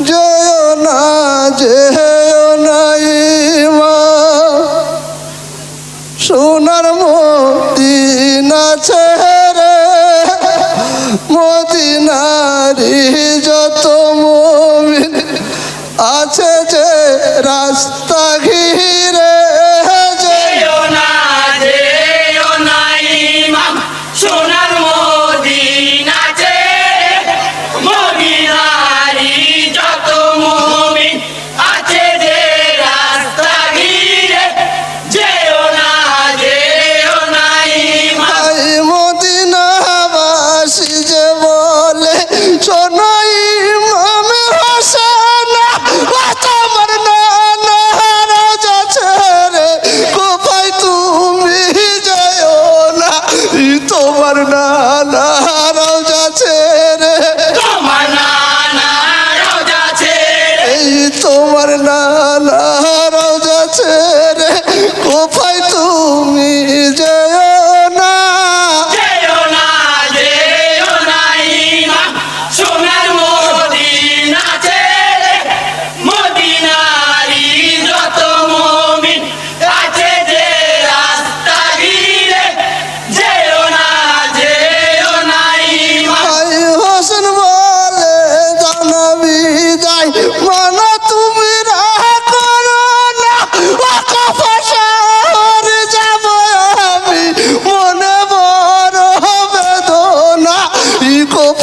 যেও না, যেও নাই মা। সোনার রে ছেড়ে নারী যত মমিন আছে যে রাস্তা ঘিরে। ¡No!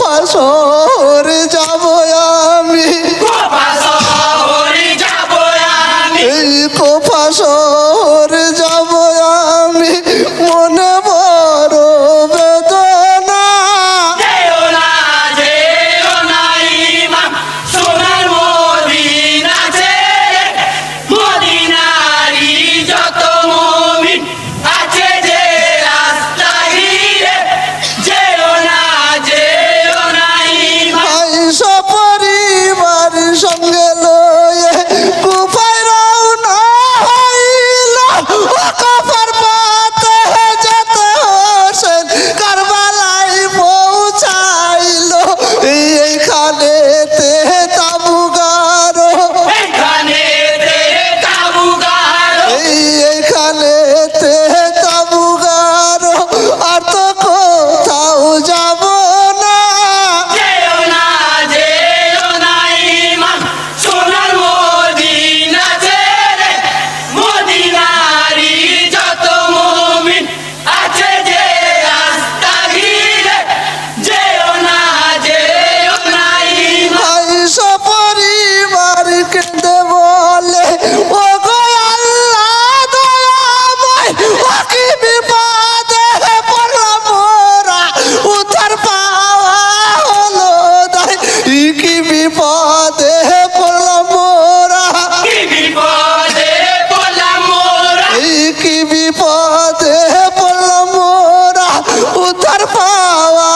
হাসর যা উদ্ধার পাওয়া